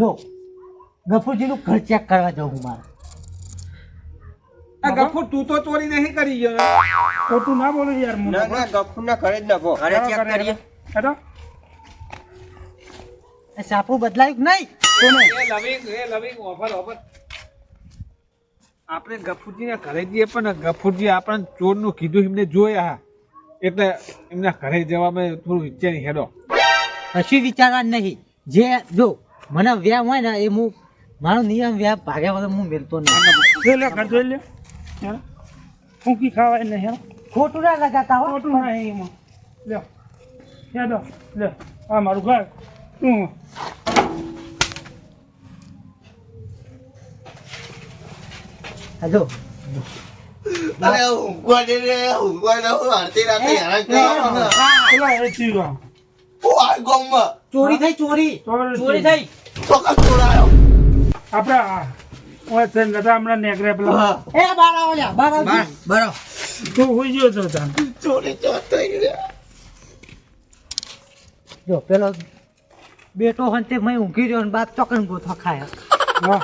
જો ગફુરજીનું ઘર ચેક કરવા જાઉં હું મારે. આ ગફુર તું તો ચોરી નહીં કરી ગયો ને. ખોટું ના બોલો યાર હું ના ના ઘરે જ નભો ઘરે ચેક કરીએ. હેડો. સાપુ બદલાયું કે નહીં? એ લવિંગ એ લવિંગ ઓફર ઓફર. આપણે ગફુરજીના ઘરે જઈએ પણ ગફુરજી આપણને ચોરનું કીધું એમને જોયા એટલે એમના ઘરે જવામાં થોડું વિચારી હેડો. કશું વિચારવા નહીં. જે જો મને વ્યામ હોય ને એ હું મારો નિયમ વ્યાપ ભાગ્યા વગર હું મેલતો નહીં. જોઈ લે જોઈ લે. ફૂંકી ખાવાય ને હે? ખોટું ના લગાતા હો. ખોટું ના એમાં. લ્યો દો લે આ મારું ઘર. તું હા. જો. અરે ઊંઘવા દે રે ઊંઘવા દે હું અડધી રાતે હેરાન કરવા પેલા એ ચીરો. હું આ ગામમાં. ચોરી થઈ ચોરી. ચોરી થઈ. ચોક્કસ ચોરાયો આપણે ઓય નતા હમણાં નેકરે પેલા. એ બાર આવો લ્યા બાર આવજો. બરો તું હોઈ ગયો તો તાન ચોરી ચોર થઈ ગઈ જો પેલો બેટો ઊંઘી રહ્યો ને બાદ ચોકન ગોથો ખાય. હા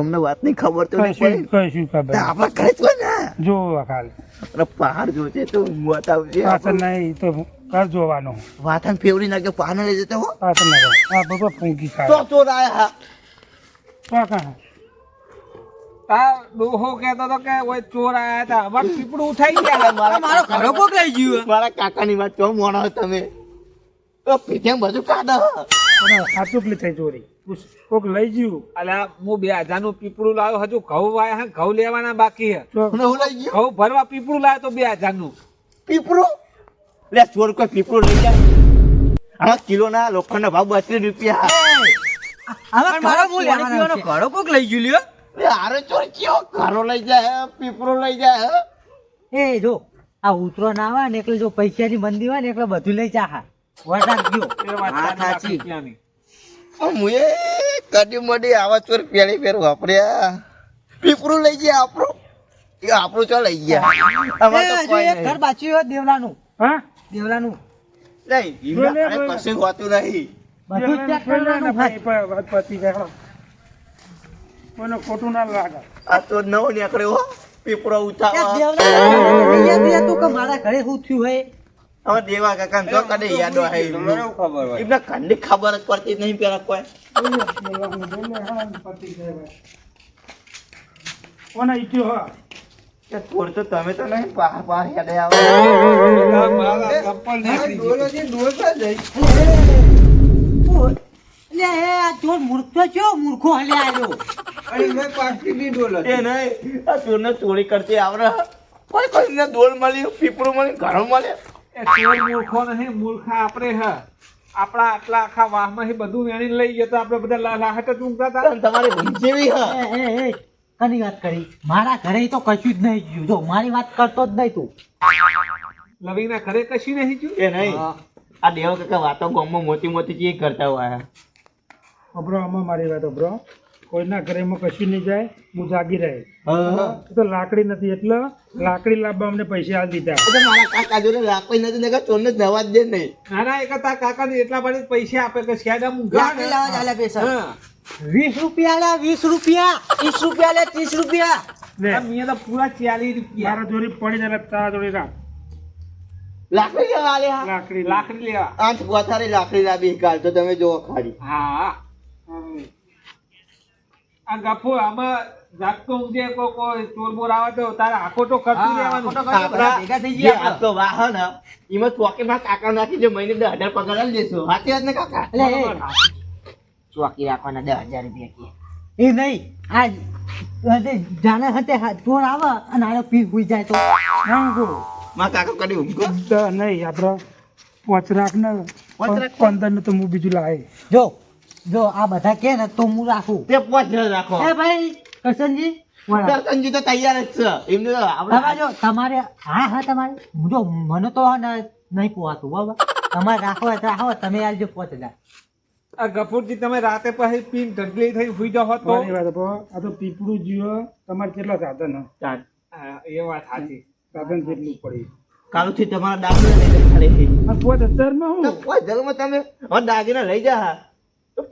અમને વાત નહીં ખબર તો નહીં ખબર. આપણા જ ખાલી. આપણે પહાડ જોશે તો ઊંઘવા આવશે પાછળ નહીં તો ઘર જોવાનો. વાથન ફેવરી નાખે પાને લઈ જતો હો. પાછળ ના હા બાબા ફૂંકી તો ખાય ચોર આયા તો કાં? તા ડોહો કહેતો તો કે ઓય ચોર આયા હતા. અમાર પીપળું ઉઠાઈ ગયા મારા મારો ઘરો કોક લઈ ગયું મારા કાકાની વાત તો મોણો તમે. તો પીઠે બધું કાઢો સાચું પેલી થઈ ચોરી. કોક લઈ ગયું. અલ્યા હું બે હજારનું પીપળું લાવ્યો. હજુ ઘઉં વાયા હે ઘઉં લેવાના બાકી હે. હું લઈ ગયો? ઘઉં ભરવા પીપળું લાવ્યો તો બે હજારનું પીપળું? લે સો કોઈ પીપળું લઈ જાય આમાં કિલોના લોખંડના ભાવ બત્રીસ રૂપિયા. પણ મારો હું પીવાનો ઘરો કોક લઈ ગયું લ્યો. આરો ચોર કયો? ઘરો લઈ જાય પીપળું લઈ જાય એ જો આ ઉતરો ના આવે ને એટલે જો પૈસાની મંદી હોય ને એટલે બધું લઈ જા હા. વરસાદ ગયો હા, સાચી. મુએ કદી મડી આવા ચોર પેલી ફેર વાપર્યા. પીપળું લઈ ગયા આપણું? આપણું ચો લઈ ગયા? આમાં તો એ, ઘર બાચ્યું બાચી દેવલાનું હા? દેવલાનું નહીં, એમના બોલે, કશું હોતું નહીં. બધું ચેક કરવાનું ભાઈ પતિ ગયો કોઈને ખોટું ના લાગે. આ તો નવો નીકળ્યો પીપળો એ ઉઠાવા દેવલાનું યાદ નહીં હતું કે મારા ઘરે શું થયું હોય. હવે દેવા કાકા જો કદે યાદ હોય તમને શું ખબર હોય? એમને ઘરની ખબર જ પડતી નહીં પેલા કોઈ. કોને ઈચ્છ્યો હા તો તમે તો નહીં આવે. મારા નીકળી આ ચોર મૂર્ખો છો મૂર્ખો હલે આવ્યો એ નહીં આ ચોરને ચોરી કરતી આવડે. કોઈ કોઈને દોડ મળી પીપળું મળી ઘણું મળે એ ચોર મૂર્ખો નહીં મૂર્ખા આપણે હા. આપણા આટલા આખા વાહમાંથી બધું વેણી લઈ ગયા તો આપણે બધા લાહટ જ ઊંઘતા હતા. તમારી જેવી હ. એ એ એ. કની વાત કરી. મારા ઘરે તો કશું જ નહીં ગયું જો મારી વાત કરતો જ નહીં તું. લવિંગના ઘરે કશું નહીં થયું? એ નહીં. આ દેવ કાકા વાતો ગામમાં મોટી મોટી ચીજ કરતા હોય. અબરો આમાં મારી વાત અબરો કોઈના ઘરેમાં કશું નહીં જાય હું જાગી રહે. તો લાકડી નથી એટલે લાકડી લાવવા અમને પૈસા આલી દીધા. મારા કાકા જોડે લાકડી નથી ને ચોરને જવા જ દે નહીં. ના ના એક હતા કાકાને એટલા બધા પૈસા આપે કે શેડા ઊંઘા લાકડી લાવવા ચાલે પૈસા. હા. વીસ રૂપિયા વીસ રૂપિયા. ત્રીસ રૂપિયા લે ત્રીસ રૂપિયા. લે. મેં તો પૂરા ચાલીસ રૂપિયા. મારા જોડી પડી જાય તારા જોડી રાખ. લાકડી લેવા આલે લાકડી લાકડી લેવા. આઠ ગોથારી લાકડી લાવી કાલ તો તમે જોવો ખાલી. હા. આ ગફો આમાં જાગતો ઊંઘે કો કોઈ ચોર બોર આવે તો તારે આખો તો ખર્ચું લેવાનું. આપણા ભેગા થઈ ગયા આ તો વાહન એમાં એમાં ચોકીમાં કાકા નાખી જો મહિને દસ હજાર પગાર લેશો સાચી વાત ને કાકા? એટલે ચોકી રાખવાના દસ હજાર રૂપિયા કે. એ નહીં. આ હતે જાણે હતે ફોન આવે અને આને પી હુઈ જાય તો. મારા કાકા કદી ઊંઘો નહીં આપણે પાંચ રાખ ને પંદર ને તો હું બીજું લાવે. જો જો આ બધા કે ને તો હું રાખું. તે પાંચ રાખો. એ ભાઈ કરશનજી? વાળા. તો તૈયાર જ છે. એમને તમારે જો તમારે હા હા તમારે. જો મને તો નહીં પોવાતું બરાબર તમારે રાખો હોય તો રાખો તમે આજે પોચ હજાર. આ ગફુરજી તમે રાતે પછી પીન ઢગલી થઈ સુઈ જાવ તો? વાત આ તો પીપળું જીવો તમારે કેટલા સાધન ચાર. એ વાત સાચી. સાધન કેટલું પડી કાલથી તમારા દાગીના લઈ જાય ખાલી આ પાંચ હજારમાં હું પાંચ હજારમાં તમે હવે દાગીના લઈ જા.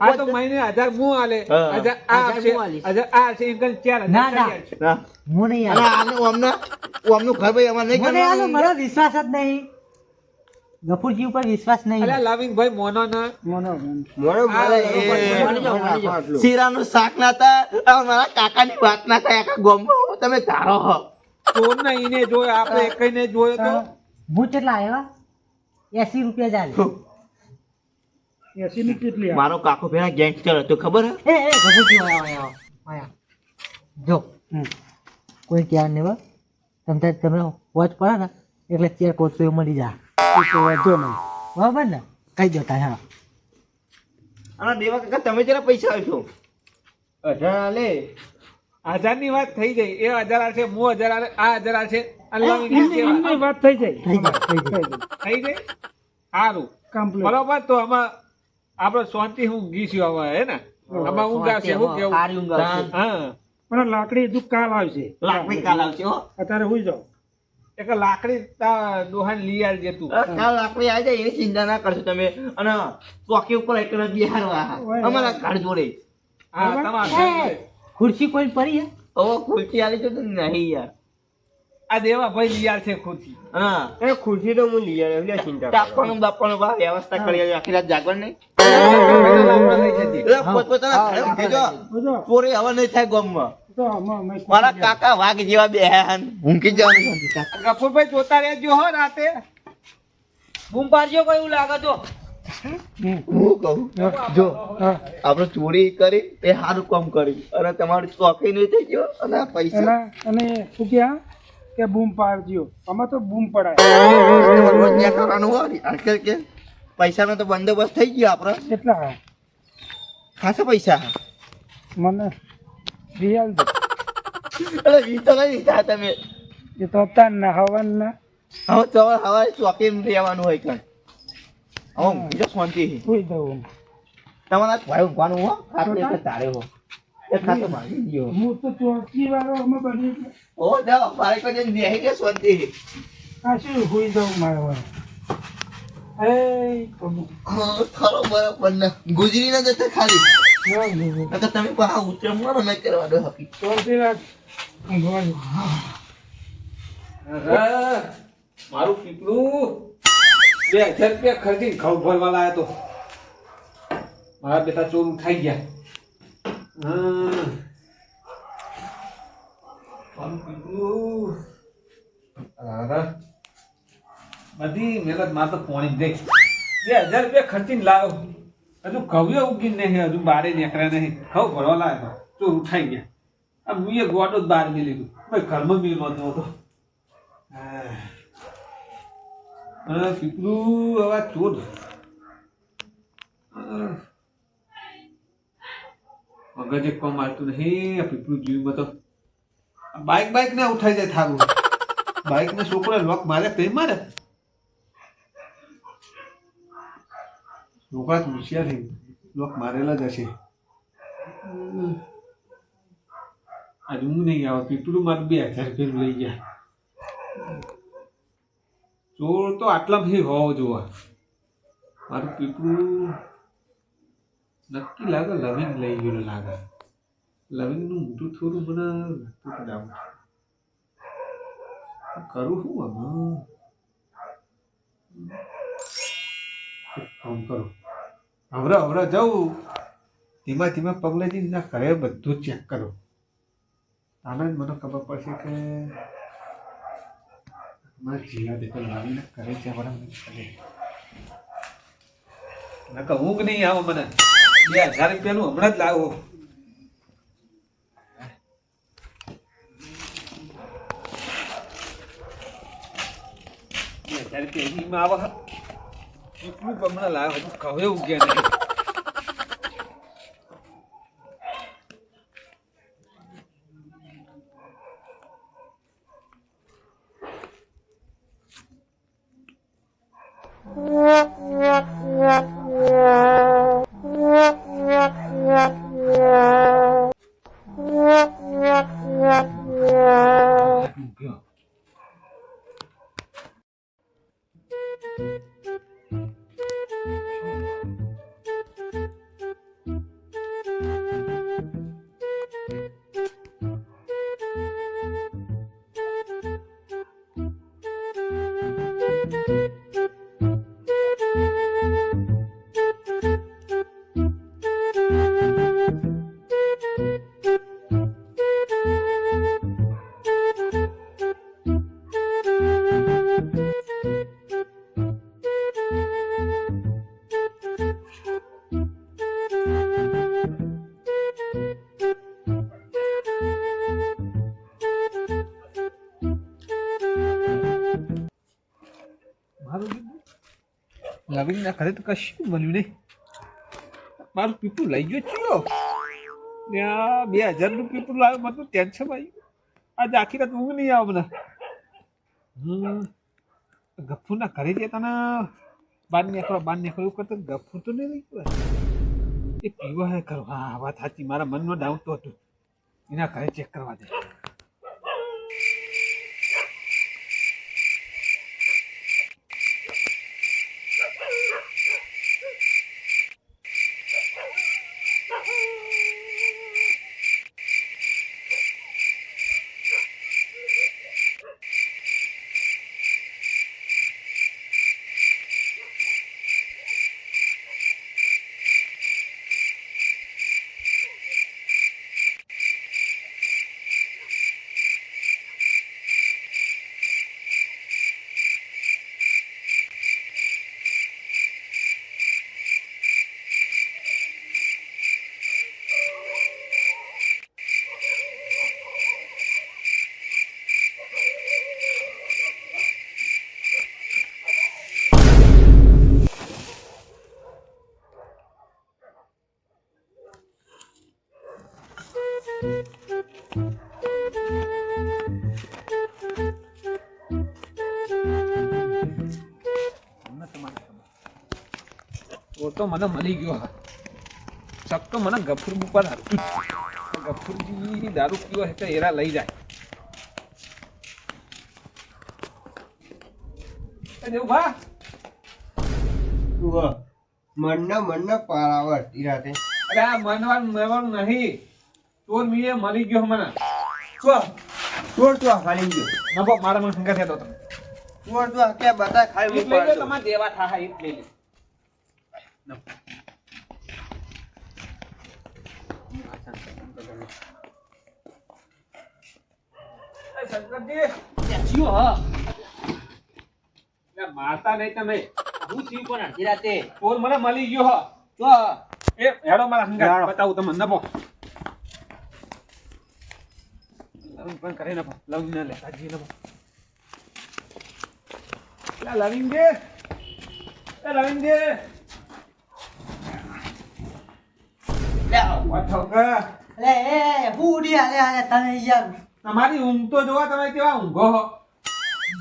આ તો મહિને હજાર હું આલે. હજાર આ છે આપશે હજાર આ છે એમ ચાર ના, ના. હું નહીં આલે આલું. આનું ઓમના ઓમનું ઘર ભાઈ અમારે નહીં મને આનો મારો વિશ્વાસ જ નહીં. ગફુરજી ઉપર વિશ્વાસ નહીં અલા લાવિંગ ભાઈ મોનો ના. મોનો મોનો. મોરો. શીરાનું શાક ના તા આ મારા કાકાની વાત ના થાય આખા ગામમાં તમે ધારો હો. કોણ ના ઈને જોયો આપણે એકઈને જોયો તો. હું. કેટલા આવ્યા એસી રૂપિયા ચાલે એસી ની કેટલી મારો કાકો પેલા ગેંગસ્ટર હતો ખબર હે? એ એ ગફુરજી આયા આયા જો. હમ. કોઈ ક્યાં નહીં બસ તમે તમે વોચ પડે ને એટલે ચેર કોચ મળી જા. એ તો વાંધો નહીં. બરાબર ને? કહી દો તા હા. અને દેવા કાકા તમે જરા પૈસા આવશો અઢાર લે હજારની વાત થઈ ગઈ એ હજાર આવશે હું હજાર આવે આ હજાર આવશે. એમની વાત થઈ જાય. થઈ જાય થઈ જાય. સારું. કમ્પ્લીટ બરોબર તો આમાં આપણે શાંતિ હું ગીસ્યું આવે હે ને? આમાં ઊંઘ આવશે હું કેવું. હા. પણ લાકડી હજુ કાલ આવશે. લાકડી કાલ આવશે હો. અત્યારે હું જાઓ. એક લાકડી તા ડોહાન લઈ આવજે તું અ, લાકડી આવી જાય એની ચિંતા ના કરશો તમે અને ચોકી ઉપર એક જ બિહારવા અમારા ઘર જોડે હા તમારે ખુરશી કોઈ પડી હે ઓ ખુરશી આલી તો નહીં યાર આ દેવા ભાઈ લઈ આવશે ખુરશી હા એ ખુરશી તો હું લઈ આવ્યો એટલે ચિંતા. તાપવાનું બાપવાનું બા વ્યવસ્થા કરી આવી. આખી રાત જાગવા નહીં પોતપોતાના ઘરે ચોરી હવે નહીં થાય ગામમાં તો મારા કાકા વાઘ જેવા બેન ઊંઘી જવાનું ગફુરભાઈ જોતા રહેજો હો રાતે. બૂમ પાડજો કોઈ એવું લાગે તો. હું કહું? જો આપણે ચોરી કરી એ સારું કામ કર્યું. અને તમારું ચોકી નહીં થઈ ગયો અને પૈસા. અને શું ક્યાં કે બૂમ પાડજો. અમે તો બૂમ પડાય. તમારે રોજ ન્યા કરવાનું હોય કે પૈસાનો તો બંદોબસ્ત થઈ ગયો આપડે કેટલા? ખાસા પૈસા. મને રિયાલ દે એટલે ઈ તો નહીં લીધા તમે એ તો હતા ના હવન ના હવે તો હવે ચોકી રહેવાનું હોય કઈ હવે બીજો શાંતિ. હુઈ દઉં તમારા ભાઈ ઊંઘવાનું હો ખાટલે કે તારે હો એ ખાતો ભાગી ગયો હું તો ચોકી વાળો અમે બની ઓ જાઓ મારે કોઈ બેહી ગયા શાંતિ. આ શું હુઈ દઉં મારે એ પ્રભુ હા, ખરો બરાબર ને ગુજરી ના જતા ખાલી ના ગુરુ. નકર તમે પાછા ઉતર મારો નહીં કરવાનો હકી ચોથી રાત ઊંઘવાનું મારું પીપળું બે હજાર રૂપિયા ખર્ચીને ઘઉં ભરવા લાયા તો મારા બેટા ચોર ઉઠાઈ ગયા હા. મારું અરે. બધી મહેનતમાં તો પોણી ગઈ બે હજાર રૂપિયા ખર્ચીને લાવ્યો હજુ કવ્યો ઉગી નહીં હજુ બારે નીકળ્યા નહીં. ખવ ભરવા લાગ્યો ચોર ઉઠાઈ ગયા. આ મુએ ગોડો જ બહાર મેલી લીધું ભાઈ ઘરમાં મેલવા નહોતો. હા, પીપળું હવે ચોર મગજ કોમ આવતું નહીં પીપળું જીવમાં તો. આ બાઈક બાઈક ને ઉઠાઈ જાય થારું. બાઈક ને છોકરો લોક મારે તે મારે. છોકરા હોશિયારથી હોશિયાર લોક મારેલા જ હશે. આજે હું નહીં આવે પીપળું મારું બે હજાર રૂપિયા લઈ ગયા. ચોર તો આટલા ભી હોવો જોવા. મારું પીપળું નક્કી લાગે લવિંગ લઈ ગયેલું લાગે. લવિંગનું મોટું થોડું મને કે ડાઉટ કરું શું આમાં? કામ કરું. હવરા, હવરે, જાઉં. ધીમા ધીમા પગલે જઈને ઘરે બધું ચેક કરો. આને જ મને ખબર પડશે કે મારા જીવા દેતો લાવીને કરે છે મને કરે નકર ઊંઘ નહીં આવે મને. બે હજાર રૂપિયાનું હમણાં જ લાવો. બે હજાર રૂપિયા આવે. એટલું હમણાં લાવ્યો હજુ કહે ઉગ્યા નહીં. નવીન ના ઘરે તો કશું મળ્યું નહીં. મારું પીપું લઈ ગયો ચિયો ત્યાં બે હજારનું પીપું લાવ્યો, મને તો ટેન્શન આવી આજે આખી રાત ઊંઘ નહીં આવે મને. હમ. ગફ્ફુ ના ઘરે જે તને બાર નીકળો બાર નીકળો, એવું કરતા ગફ્ફુ તો નહીં લઈ ગયો એ પીવા હે કરો હા વાત સાચી. મારા મનમાં ડાઉટ તો હતું. એના ઘરે ચેક કરવા દે. તો મને મળી ગયો હા. ચક્કો મને ગફુર ઉપર હતું ગફુરજી દારૂ પીવો એટલે એરા લઈ જાય. પારાવર ઈરાતે અરે આ મનવાનું મનવાનું નહીં. ચોર મીએ મળી ગયો મને. ચોર. ચોર તો ખાલી ગયો. નભો મારા મને શંકા થતો તમે. ચોર તો ક્યાં બધા ખાઈ દેવા લઈ લો એ શંકરજી જીઓ હ લે, મારતા નહીં તમે હું થયું પણ અડધી રાતે ચોર મને મળી ગયો હ જો એ હેડો મારા હેડો. બતાવું તમને નભો લવિંગ પણ કરે નભો લવિંગ ના લે તાજી નભો લવિંગ દે લવિંગ દે વાઠો એ હું ઉડી આલે આલે તમે યાર. તમારી ઊંઘ તો જોવા તમે કેવા ઊંઘો હો.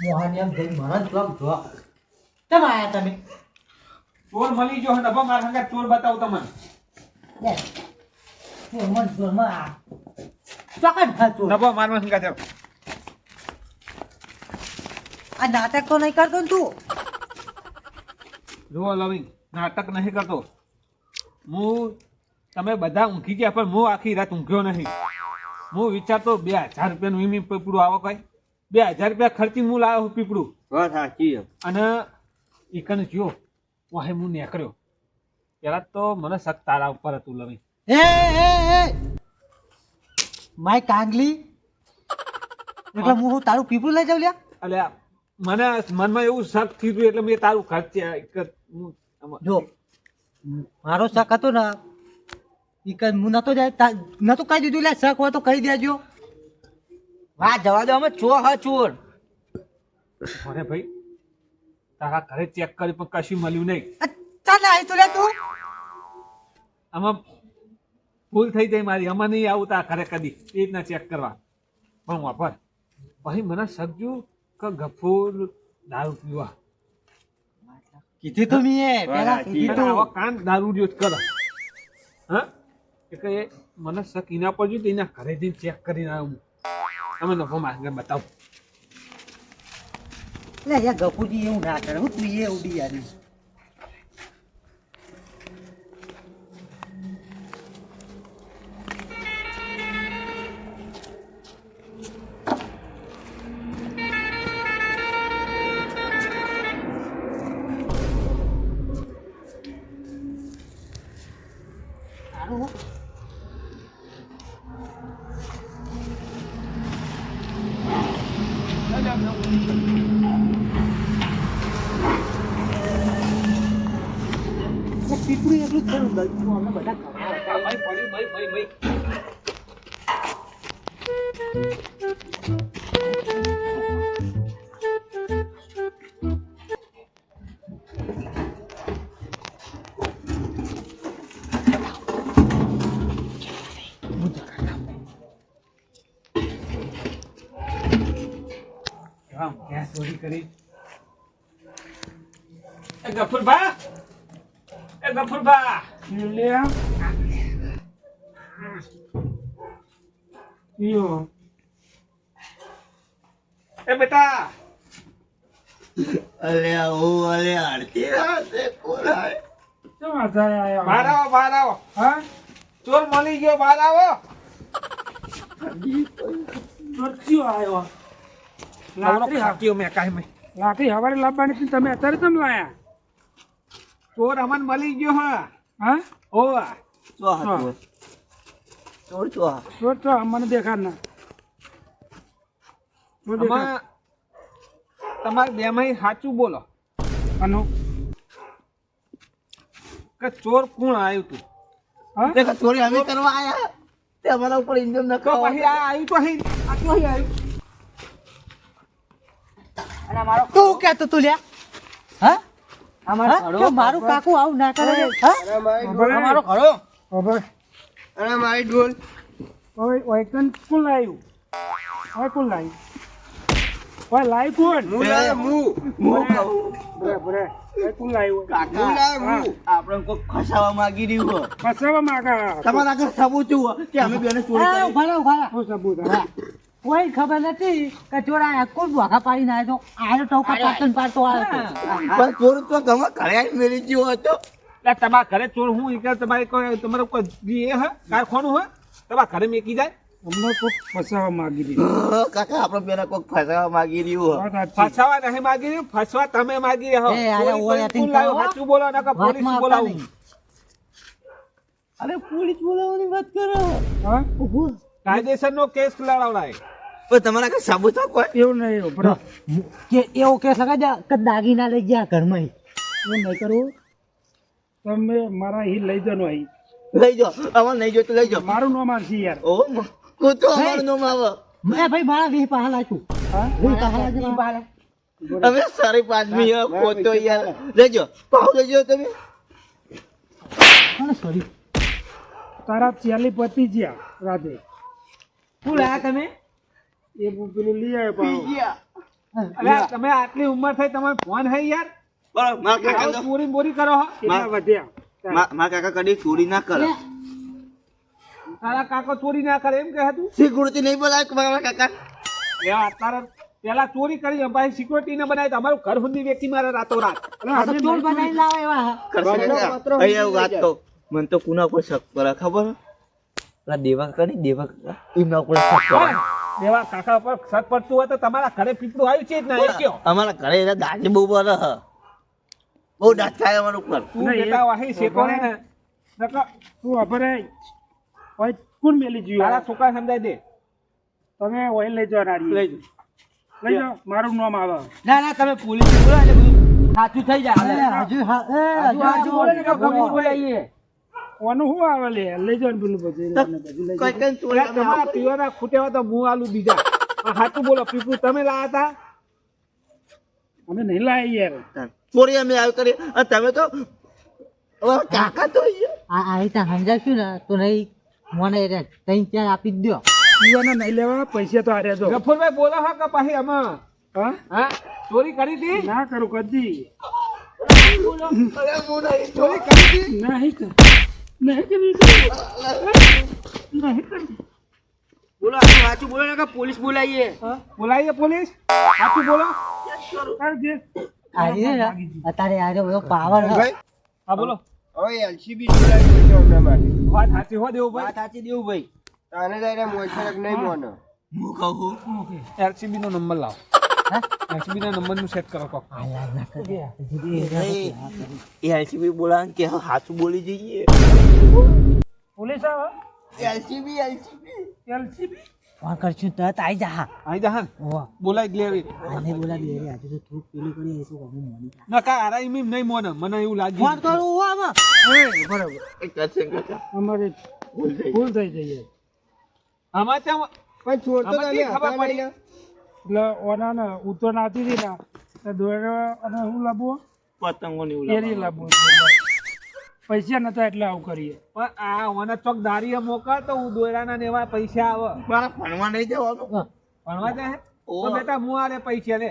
મોહન એમ જઈ મને જોક જો તમે આયા તમે? ચોર મળી ગયો નભો મારા હંગાત ચોર બતાવું તમને. લે હું મનમાં નભો મારવા હેડો. આ નાટક તો નહીં કરતો તું. જુઓ લવિંગ નાટક નહીં કરતો. હું તમે બધા ઊંઘી ગયા પણ હું આખી રાત ઊંઘ્યો નહીં. હું વિચારતો બે હજાર રૂપિયાનું ઈમી પીપળું આવો કઈ બે હજાર રૂપિયા ખર્ચી હું લાવ્યો વાત સાચી અને ઈકન જો વાહે હું નીકળ્યો. પેલા તો મને શક તારા ઉપર હતું લવી એ એ એ માય કાંગલી? એટલે હું હું તારું પીપળું લઈ જાઉં લ્યા? એટલે મને મનમાં એવું શક થયું એટલે મેં તારું હું આમાં- જો મારો શક હતો ને ઈ કઈ હું નતો જાય નતો કહી દીધું લે શક હોય તો કહી દેજો. વાહ જવા દો અમે ચોર હ ચોર. અરે ભાઈ તારા ઘરે ચેક કરી પણ કશું મળ્યું નહીં. ચાલ આય તો લે તું. આમાં ભૂલ થઈ જાય મારી આમાં નહીં આવું તા ઘરે કદી. એ રીતના ચેક કરવા. પણ વાપર પછી મને સગજુ કે ગફૂર દારૂ પીવા. કીધી તો મેં પેલા કીધી તો. કાન દારૂ જ કર. હા? એટલે મને શક એના પર જોયું તો એના ઘરે જઈને ચેક કરીને આવ્યો હું તમે નફો માંગે બતાવો. એટલે અહીંયા ગપુજી એવું ના કરે. હું તું એ ઉડી યાર. પીપળું એટલું જ થયું બધા ખવડાવતા. લ્યા યો એ બેટા અલ્યા ઓ અલ્યા આરતી રાતે કોલાય શું વાંધા આયા બહાર આવો બહાર આવો હા ચોર મળી ગયો બહાર આવો કયો આવ્યો લાકડી હા- મેં કાઈ મેં લાકડી હવારે લાવવાની છે તમે અત્યારે તમે લાયા ચોર અમન મળી ગયો હા હા? ઓ ચો હતું ચોર ચો ચોર તો મને દેખાડ ના. તમારે બે માં સાચું બોલો. કે ચોર કોણ આવ્યું તું? હા? દેખો ચોરી અમે કરવા આયા? તે અમારા ઉપર ઇન્જમ ન કરો અહીં આવ્યું તો અહીં આટલું અહીં આવ્યું તું કે કહેતો તું લ્યા. હા હા? મારું કાકુ આવું ના કરે? હા? અમારો ખરો અરે મારી ઢોલ હવે ઓયકન કોણ લાવ્યું હવે કોણ લાવ્યું હવે લાવ્યું કોણ? હું લાવે મુ હું. બરે બરે ઓય કોણ લાવ્યું કાકા. મુ લાય મુ આપણે કોઈ ખસાવા માંગી રહ્યું હો ખસાવા માંગા. તમારા આગળ સબૂત હો કે અમે બેને ચોરી કરી. ઊભા રહો, ઊભા રહો. સબૂત? હા? કોઈ ખબર નથી કે ચોરા આ કોણ પાડી પાડીને તો આયો ટોકા પાટણ પાડતો આવ્યો પણ ચોર તો ગમે ઘરે આવીને ગયો હતો. એટલે તમારા ઘરે ચોર હું ઈ કે તમારે કોઈ તમારે કોઈ એ હે? કારખાનું હે? તમારા ઘરે મેકી જાય? અમને કોઈક ફસાવા માંગી રહ્યું. કાકા આપણે પેલા કોઈક ફસાવા માંગી રહ્યું હોય. ફસાવા નહીં માગી રહ્યું? ફસવા તમે માગી રહ્યો. સાચું બોલો નકર પોલીસ બોલાવું. અરે પોલીસ બોલાવવાની વાત કરો. હા? કાયદેસર નો કેસ લડાવડાય. પણ તમારા આગળ સબૂત કોઈ એવું નહીં કે એવો કેસ લગાડી દે કે દાગીના લઈ ગયા ઘરમાં. એવું નહીં કરું. તમે મારા અહીં લઈ જાવ અહીં. લઈ જાઓ. અમારે નહીં જોતું લઈ જાઓ. મારું નામ આવશે યાર. ઓ કૂતો અમારું નામ આવે. મેં ભાઈ મારા વી પાહ લાગ્યું. હા? વીસ પાહા લાગ્યું મારા. અમે સારી પાંચમી હો પોતો યાર. લેજો પાવ લેજો તમે. સોરી? તારા ચાલી પતિ જ્યાં રાતે શું લાયા તમે? એ પેલું લઈ આવ્યો પાછો. અરે તમે આટલી ઉંમર થઈ તમારો ફોન હે યાર? બરાબર મારા કાકા તો- ચોરી બોરી કરો હો. કેટલા વધ્યા? મા- મારા કાકા કદી ચોરી ના કરે. તારા કાકો ચોરી ના કરે એમ કહે તું? સિક્યુરિટી નહીં બોલાય કે મારા કાકા. એ અત્યારે પેલા ચોરી કરી પછી સિક્યુરિટી ને બનાવી અમારું ઘર સુધી વ્યક્તિ મારે રાતો રાત બનાવી લાવે એવા. વાત તો મને તો કુના પર શક પર ખબર? પેલા દેવા કરી દેવા એમના ઉપર શક કરે. એવા કાકા પર શક પડતું હોય તો તમારા ઘરે પીપળું આવ્યું છે જ ના એ કયો? અમારા ઘરે એના દાદી બહુ બરે બહુ દાંત થાય અમારા ઉપર. તું બેટા વાહી શેકો ને ને. નકર તું અભરે. ઓય કોણ મેલી તારા જ્યું છોકરા સમજાય દે. તમે ઓય લઈ જવા રાડી લઈ જાવ લઈ જાવ મારું નામ આવે. ના ના તમે પોલીસ બોલાવો એટલે સાચું થઈ જાય. હજુ હા, હજુ બોલે ને કે પોલીસ હજુ બોલાવીએ ઓનું શું આવે લે લઈ જાઓ પેલું બધું તમારા પીવાના ખૂટેવા તો હું આલું બીજા. આ સાચું બોલો પીપળું તમે લાયા હતા? અમે નહીં લાયા યાર. ચોરી અમે આવી કરી. તમે તો કાકા તો આ આ રીતે સમજાવશું ને તો નહીં મને રે ત્રણ ચાર આપી દો પીવાના નહીં લેવા પૈસા તો આર્યા છો ગફુરભાઈ બોલો હા કે પાછી આમાં હા? હા? ચોરી કરી હતી? ના કરું કદી ચોરી કરી હતી? નહીં નહીં પોલીસ અત્યારે આજે બધો પાવર હા બોલો. હવે એલસીબી જોડાઈ છે હમણાં માટે? વાત સાચી હો દેવું ભાઈ. સાચી દેવું ભાઈ. તાને મોછરક નહીં મોનો હું. કહું એલસીબી નો નંબર લાવો. એલસીબી ના નંબરનું સેટ કરો કોક. એ એલસીબી બોલાવે કે હાચું બોલી જઈએ. પોલીસ આવે? એલસીબી એલસીબી એલસીબી ફોન કરશું તરત આઈ જા હા. જા હા. ઓવા બોલાઈ જ લેવી આને બોલાવી દે આજે તો થોડુંક પેલું કરી તો અમે મોની ના કા આરા ઈમ નહીં મોને. મને એવું લાગ્યું. ફોન કરું ઓવા આમાં? એ બરાબર. એ કરશે કરશે. અમારે ભૂલ થઈ જઈએ. આમાં ત્યાં પણ છોડતો આમાં ખબર પડી? એટલે ઓના ને ઉત્તર નાતી હતી ના દોરા અને શું લાવવું પતંગો ની એરી લાવવું પૈસા નતા એટલે આવું કરીએ. પણ આ ઓને ચોક દારીએ મોકલ તો હું દોરાના ને એવા પૈસા આવે. મારા ભણવા નહીં જવાનું. ભણવા જાય? તો. બેટા હું આલે પૈસા લે.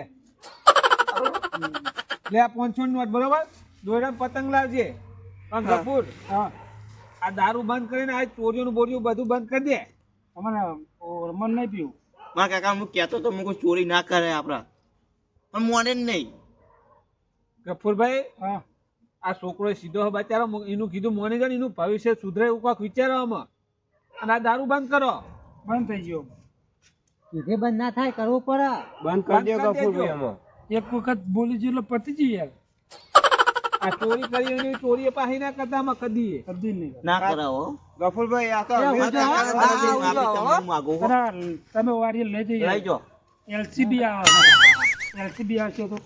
લે આ પાંચસો ની નોટ બરોબર? દોયરા પતંગ લાવજે. પણ કપૂર હા. આ દારૂ બંધ કરીને આ ચોરીઓનું બોરિયું બધું બંધ કરી દે. અમને રમણ નહીં પીવું. મારા કાકા હું કહેતો તો હું કોઈ ચોરી ના કરે આપણા. પણ મોને જ નહીં. ગફુરભાઈ હા. આ છોકરો સીધો હવે બચારો એનું કીધું મોને જાય એનું ભવિષ્ય સુધરે એવું કાંઈક વિચારો આમાં અને આ દારૂ બંધ કરો. બંધ થઈ ગયો. કીધે બંધ ના થાય કરવું પડે. બંધ કરી દે દેજો. આમાં. એક વખત બોલી જેટલો પતી જઈ યાર. આ ચોરી કરી ચોરી પાહી ના કરતા આમાં કદી કદી નહીં. ના કરાવો. આ તો તમે વારી લઈ જઈએ. લઈ જો એલસીબી આવે. એલસીબી આવશે તો.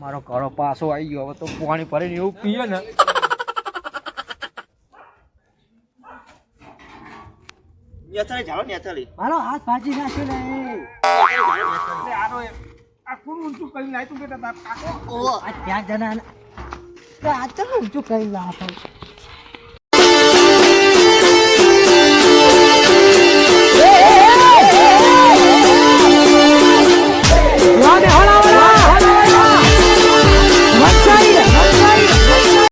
મારો ઘરો પાછો આવી ગયો. હવે તો પાણી ભરીને એવું પીએ ને. નેથાળી મારો હાથ ભાજી નાખ્યો ને. આનો એ- આ કોણ ઊંચું કરી લાય તું બેટા કાકો. ઓહો આ ત્યાં જણા આ ચાલ ઊંચું કરી લાવો